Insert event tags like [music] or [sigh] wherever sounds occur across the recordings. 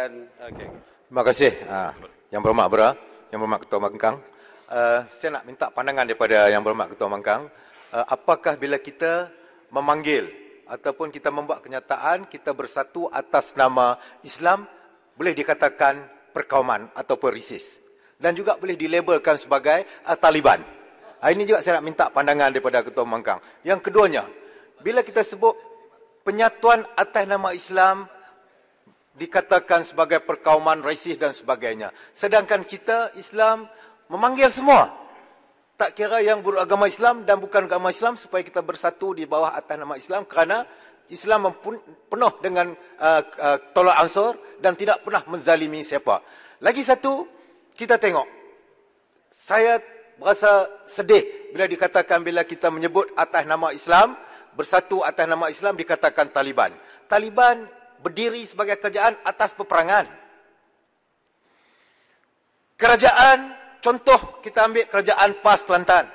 Dan Okay. Terima kasih. Uh, yang berhormat Bra, yang berhormat Ketua Mangkang. Uh, saya nak minta pandangan daripada yang berhormat Ketua Mangkang. Uh, apakah bila kita memanggil ataupun kita membuat kenyataan kita bersatu atas nama Islam boleh dikatakan perkauman ataupun risis dan juga boleh dilabelkan sebagai uh, Taliban. Uh, ini juga saya nak minta pandangan daripada Ketua Mangkang. Yang keduanya, bila kita sebut penyatuan atas nama Islam dikatakan sebagai perkauman rasis dan sebagainya. Sedangkan kita Islam memanggil semua. Tak kira yang beragama Islam dan bukan agama Islam supaya kita bersatu di bawah atas nama Islam kerana Islam penuh dengan uh, uh, tolak ansur dan tidak pernah menzalimi siapa. Lagi satu, kita tengok. Saya berasa sedih bila dikatakan bila kita menyebut atas nama Islam, bersatu atas nama Islam dikatakan Taliban. Taliban berdiri sebagai kerajaan atas peperangan. Kerajaan, contoh kita ambil kerajaan PAS Kelantan.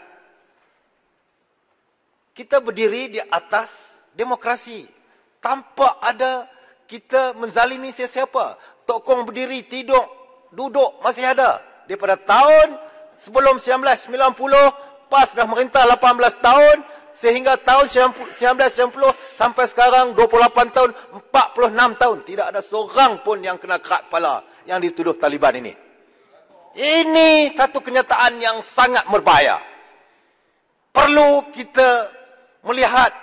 Kita berdiri di atas demokrasi. Tanpa ada kita menzalimi sesiapa. Tokong berdiri, tidur, duduk, masih ada. Daripada tahun sebelum 1990, PAS dah merintah 18 tahun, sehingga tahun 1990 sampai sekarang 28 tahun 46 tahun tidak ada seorang pun yang kena kerak kepala yang dituduh Taliban ini. Ini satu kenyataan yang sangat berbahaya. Perlu kita melihat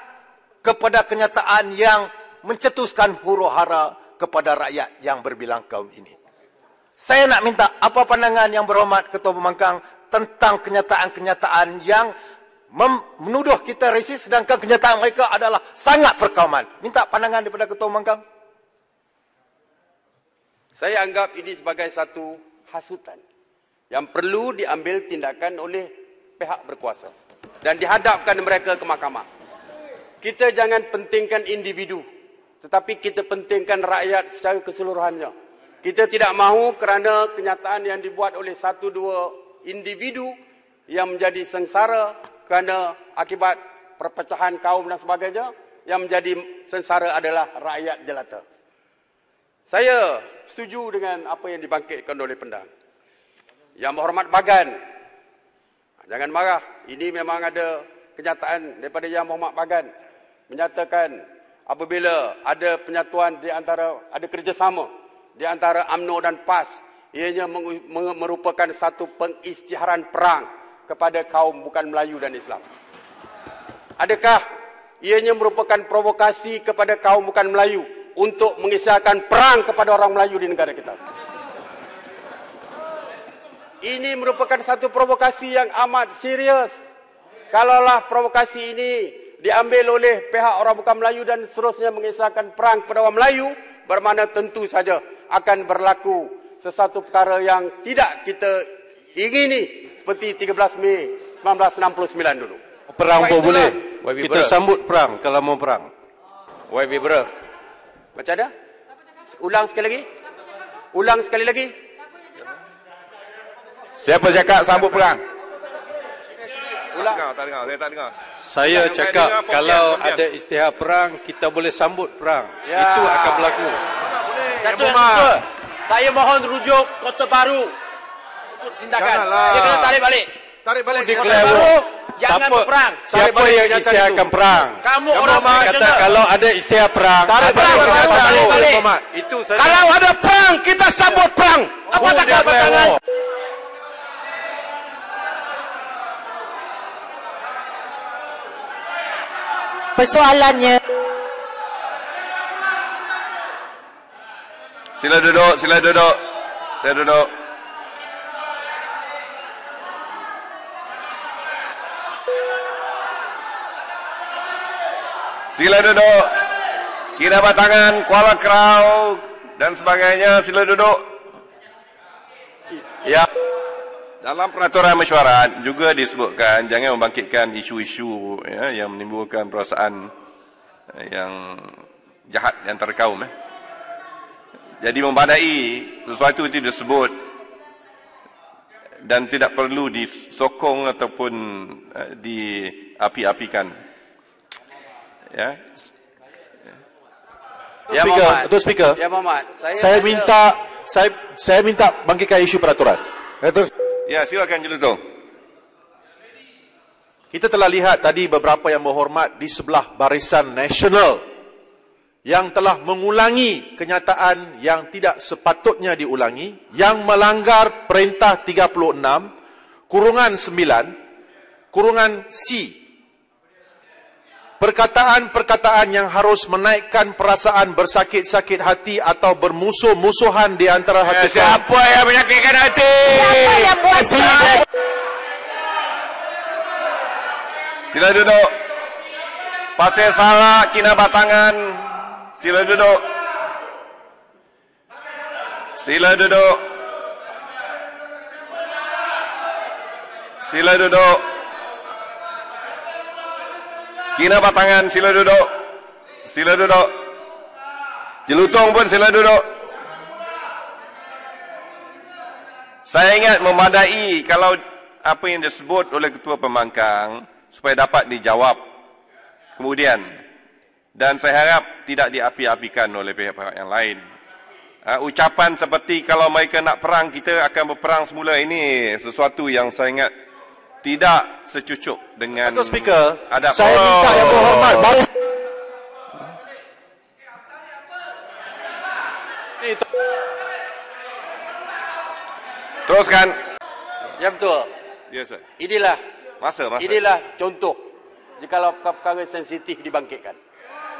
kepada kenyataan yang mencetuskan huru hara kepada rakyat yang berbilang kaum ini. Saya nak minta apa pandangan yang berhormat Ketua Pemangkang tentang kenyataan-kenyataan yang menuduh kita resis sedangkan kenyataan mereka adalah sangat perkauman. Minta pandangan daripada Ketua Mangkang. Saya anggap ini sebagai satu hasutan yang perlu diambil tindakan oleh pihak berkuasa dan dihadapkan mereka ke mahkamah. Kita jangan pentingkan individu tetapi kita pentingkan rakyat secara keseluruhannya. Kita tidak mahu kerana kenyataan yang dibuat oleh satu dua individu yang menjadi sengsara kerana akibat perpecahan kaum dan sebagainya yang menjadi sengsara adalah rakyat jelata. Saya setuju dengan apa yang dibangkitkan oleh pendang. Yang berhormat Bagan, jangan marah. Ini memang ada kenyataan daripada Yang Berhormat Bagan menyatakan apabila ada penyatuan di antara ada kerjasama di antara AMNO dan PAS ianya merupakan satu pengisytiharan perang kepada kaum bukan Melayu dan Islam? Adakah ianya merupakan provokasi kepada kaum bukan Melayu untuk mengisahkan perang kepada orang Melayu di negara kita? Ini merupakan satu provokasi yang amat serius. Kalaulah provokasi ini diambil oleh pihak orang bukan Melayu dan seterusnya mengisahkan perang kepada orang Melayu, bermakna tentu saja akan berlaku sesuatu perkara yang tidak kita ingini seperti 13 Mei 1969 dulu. Perang pun boleh. YB Kita bro. sambut perang kalau mau perang. YB bro. Macam ada? Ulang sekali lagi. Ulang sekali lagi. Siapa cakap sambut perang? Ulang. Tak dengar, saya tak dengar. Saya cakap kalau ada istilah perang, kita boleh sambut perang. Ya. Itu akan berlaku. Datuk Saya mohon rujuk Kota Baru tindakan. Janganlah. Dia kena tarik balik. Tarik balik. Dia baru, jangan siapa, berperang. Siapa balik yang istiakan perang? Kamu yang orang kata kalau ada istiak perang, tarik balik. Tarik balik. Itu saja. Kalau ada perang, kita sambut perang. Apa tak kata tangan? Persoalannya Sila duduk, sila duduk. Sila duduk. Sila duduk. Kira batangan, kuala kerau dan sebagainya. Sila duduk. Ya. Dalam peraturan mesyuarat juga disebutkan jangan membangkitkan isu-isu ya, yang menimbulkan perasaan eh, yang jahat yang terkaum. Eh. Jadi membadai sesuatu itu disebut dan tidak perlu disokong ataupun uh, diapi-apikan ya Ya Speaker, Muhammad. Tuan Speaker, Ya Muhammad. Saya, saya minta saya saya minta bangkitkan isu peraturan. Datuk Ya, silakan Jelutong. Kita telah lihat tadi beberapa yang berhormat di sebelah Barisan Nasional yang telah mengulangi kenyataan yang tidak sepatutnya diulangi, yang melanggar Perintah 36, kurungan 9, kurungan C. Perkataan-perkataan yang harus menaikkan perasaan bersakit-sakit hati atau bermusuh-musuhan di antara hati Siapa yang menyakitkan hati? Siapa yang buat salah? Sila duduk. Pasal salah kina batangan. Sila duduk. Sila duduk. Sila duduk. Kina batangan, sila duduk. Sila duduk. Jelutong pun sila duduk. Saya ingat memadai kalau apa yang disebut oleh Ketua Pembangkang supaya dapat dijawab kemudian. Dan saya harap tidak diapi-apikan oleh pihak-pihak yang lain. Uh, ucapan seperti kalau mereka nak perang, kita akan berperang semula ini sesuatu yang saya ingat tidak secucuk dengan Datuk Speaker, adab. saya minta yang Oh. berhormat baris Teruskan. Ya betul. Ya, sir. Inilah Masa, masa. inilah contoh jikalau perkara sensitif dibangkitkan.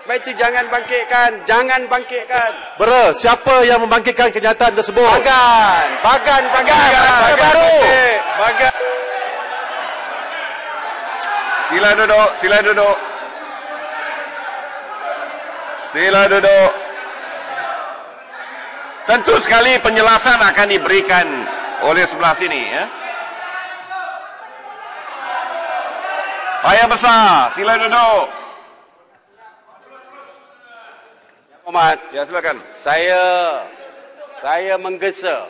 Sebab itu jangan bangkitkan, jangan bangkitkan. Bera, siapa yang membangkitkan kenyataan tersebut? Bagan, bagan, bagan, bagan, baru. Bagan. Sila duduk, sila duduk. Sila duduk. Tentu sekali penjelasan akan diberikan oleh sebelah sini ya. Ayah besar, sila duduk. Muhammad, Ya silakan. saya saya menggesa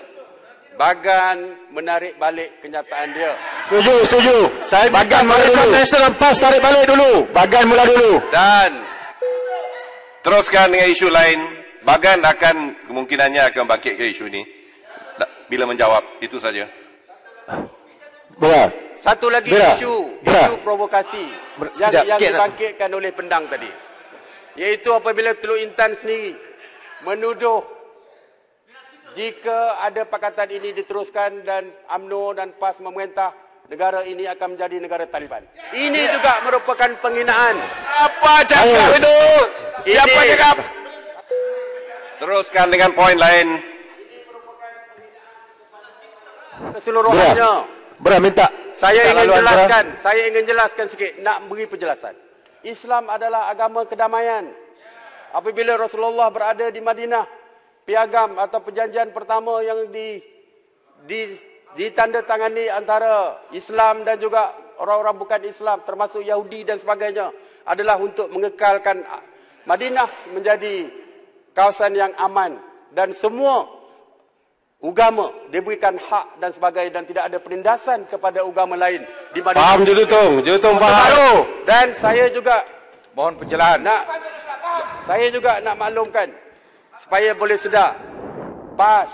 Bagan menarik balik kenyataan dia Setuju, setuju. Saya Bagan mula dulu. Nasional PAS tarik balik dulu. Bagan mula dulu. dan Teruskan dengan isu lain. Bagan akan kemungkinannya akan bangkit ke isu ini. Bila menjawab, itu saja. Bera. satu lagi Bera, isu Bera. isu provokasi Ber- yang sekejap, yang dibangkitkan oleh pendang tadi iaitu apabila Teluk Intan sendiri menuduh jika ada pakatan ini diteruskan dan AMNO dan PAS memerintah negara ini akan menjadi negara Taliban. Ini juga merupakan penghinaan. Apa cakap Ayo. itu? Siapa cakap? Teruskan dengan poin lain. Keseluruhannya. Bera minta. Saya minta ingin jelaskan, saya ingin jelaskan sikit, nak beri penjelasan. Islam adalah agama kedamaian. Apabila Rasulullah berada di Madinah, piagam atau perjanjian pertama yang di di ditandatangani antara Islam dan juga orang-orang bukan Islam termasuk Yahudi dan sebagainya adalah untuk mengekalkan Madinah menjadi kawasan yang aman dan semua agama diberikan hak dan sebagainya dan tidak ada penindasan kepada agama lain di Madinah. Faham? Jelutong Baru. faham? Dan saya juga Mohon pencerahan. nak saya juga nak maklumkan supaya boleh sedar. PAS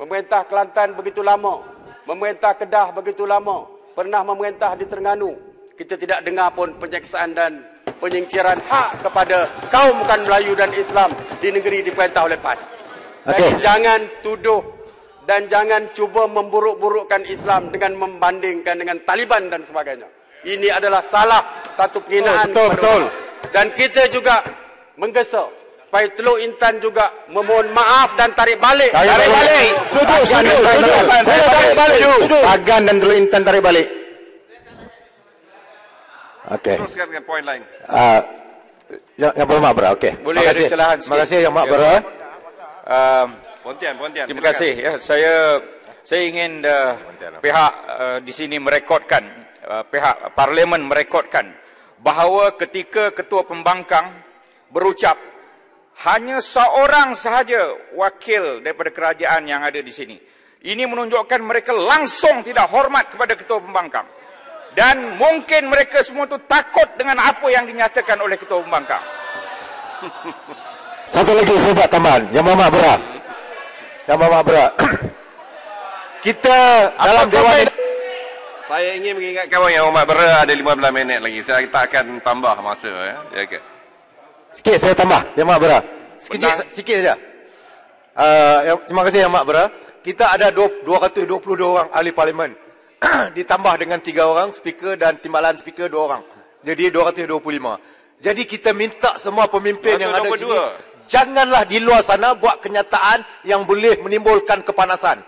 memerintah Kelantan begitu lama, memerintah Kedah begitu lama, pernah memerintah di Terengganu. Kita tidak dengar pun penyeksaan dan penyingkiran hak kepada kaum bukan Melayu dan Islam di negeri diperintah oleh PAS. Jadi Okey. jangan tuduh dan jangan cuba memburuk-burukkan Islam dengan membandingkan dengan Taliban dan sebagainya. Ini adalah salah satu penghinaan Betul, betul. ulama. Dan kita juga menggesa supaya Teluk Intan juga memohon maaf dan tarik balik. Tarik balik. Setuju, setuju, setuju. Saya tarik balik. Bagan dan Teluk Intan tarik balik. Okey. Teruskan dengan poin lain. Ah, yang, yang berhormat Bera. Okey. Boleh Terima ada kasih. celahan Terima sikit. kasih yang berhormat Bera. Um, Pontian, Pontian. terima kasih. Ya, saya saya ingin uh, pihak uh, di sini merekodkan, uh, pihak parlimen merekodkan bahawa ketika ketua pembangkang berucap hanya seorang sahaja wakil daripada kerajaan yang ada di sini. Ini menunjukkan mereka langsung tidak hormat kepada ketua pembangkang. Dan mungkin mereka semua itu takut dengan apa yang dinyatakan oleh ketua pembangkang. [laughs] Satu lagi saya buat tambahan. Yang Muhammad Berat. Yang Muhammad Berat. [coughs] Kita dalam Dewan ini... Saya ingin mengingatkan kawan yang Muhammad Bera ada 15 minit lagi. Saya tak akan tambah masa ya. Ya ke? Sikit saya tambah. Yang Muhammad Berat. Sikit, sikit saja. Uh, yang, terima kasih Yang Muhammad Berat. Kita ada dua- 222 orang ahli parlimen. [clears throat] Ditambah dengan tiga orang speaker dan timbalan speaker dua orang. Jadi 225. Jadi kita minta semua pemimpin yang ada sini janganlah di luar sana buat kenyataan yang boleh menimbulkan kepanasan.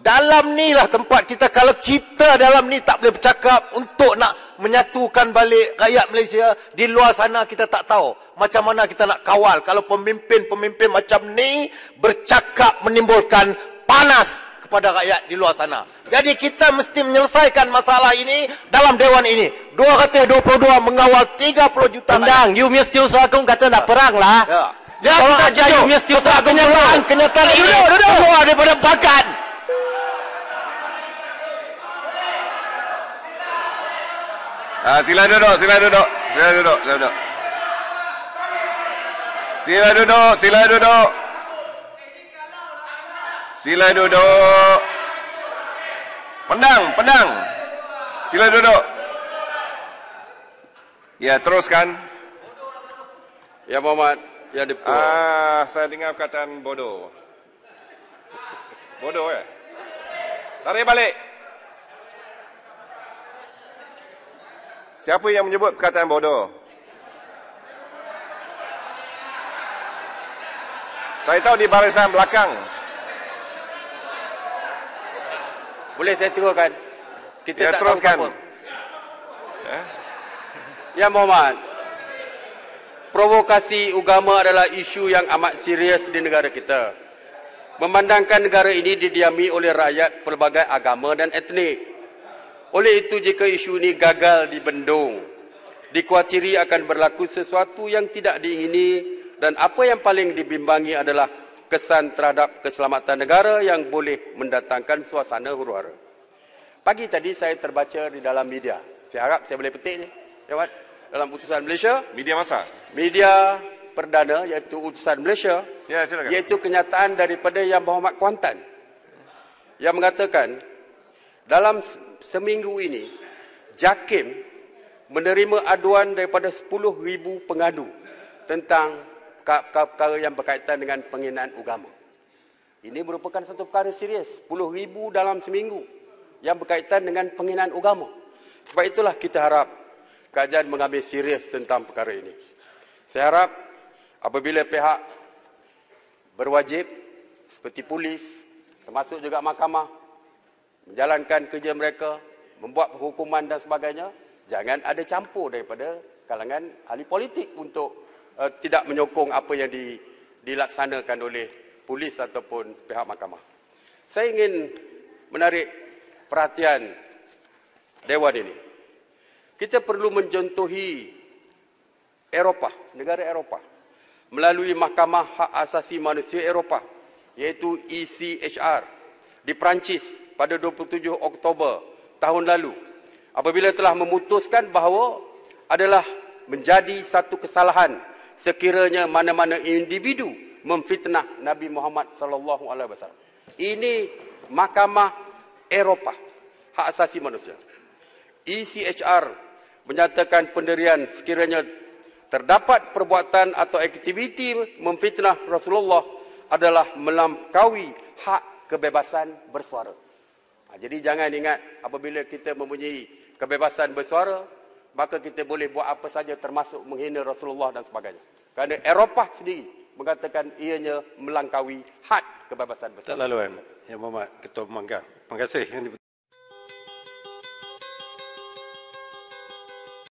Dalam ni lah tempat kita kalau kita dalam ni tak boleh bercakap untuk nak menyatukan balik rakyat Malaysia di luar sana kita tak tahu macam mana kita nak kawal kalau pemimpin-pemimpin macam ni bercakap menimbulkan panas kepada rakyat di luar sana. Jadi kita mesti menyelesaikan masalah ini dalam dewan ini. 222 mengawal 30 juta Tendang, you punya setiausaha kata nak perang lah. Ya. Ya, Tolong ajar you punya setiausaha kenyataan, kenyataan ini keluar daripada bakat. Ah, sila duduk, sila duduk. Sila duduk, sila duduk. Sila duduk, sila duduk. Sila duduk. Pendang, pendang. Sila duduk. Ya, teruskan. Yang Muhammad, yang Dipertua. Ah, saya dengar perkataan bodoh. Bodoh ya? Tarik balik. Siapa yang menyebut perkataan bodoh? Saya tahu di barisan belakang. Boleh saya teruskan? Kita Ya, tak teruskan. tahu siapa. Ya Muhammad, provokasi agama adalah isu yang amat serius di negara kita. Memandangkan negara ini didiami oleh rakyat pelbagai agama dan etnik. Oleh itu jika isu ini gagal dibendung, dikuatiri akan berlaku sesuatu yang tidak diingini dan apa yang paling dibimbangi adalah kesan terhadap keselamatan negara yang boleh mendatangkan suasana huru-hara. Pagi tadi saya terbaca di dalam media. Saya harap saya boleh petik ni. Jawab. Dalam utusan Malaysia, Media masa? media perdana iaitu utusan Malaysia, Ya, silakan. iaitu kenyataan daripada Yang Berhormat Kuantan yang mengatakan dalam seminggu ini JAKIM menerima aduan daripada 10,000 pengadu tentang perka- perkara yang berkaitan dengan penghinaan agama. Ini merupakan satu perkara serius. 10,000 dalam seminggu yang berkaitan dengan penghinaan agama. Sebab itulah kita harap kerajaan mengambil serius tentang perkara ini. Saya harap apabila pihak berwajib seperti polis termasuk juga mahkamah menjalankan kerja mereka, membuat hukuman dan sebagainya, jangan ada campur daripada kalangan ahli politik untuk uh, tidak menyokong apa yang di, dilaksanakan oleh polis ataupun pihak mahkamah. Saya ingin menarik perhatian Dewan ini. Kita perlu mencontohi Eropah, negara Eropah melalui Mahkamah Hak Asasi Manusia Eropah iaitu ECHR di Perancis pada 27 Oktober tahun lalu apabila telah memutuskan bahawa adalah menjadi satu kesalahan sekiranya mana-mana individu memfitnah Nabi Muhammad sallallahu alaihi wasallam. Ini Mahkamah Eropah Hak Asasi Manusia. ECHR menyatakan pendirian sekiranya terdapat perbuatan atau aktiviti memfitnah Rasulullah adalah melampaui hak kebebasan bersuara. Ha, jadi jangan ingat apabila kita mempunyai kebebasan bersuara, maka kita boleh buat apa saja termasuk menghina Rasulullah dan sebagainya. Kerana Eropah sendiri mengatakan ianya melangkaui had kebebasan bersuara. Tak laluan, Yang Berhormat Ketua Pemanggang. Terima kasih.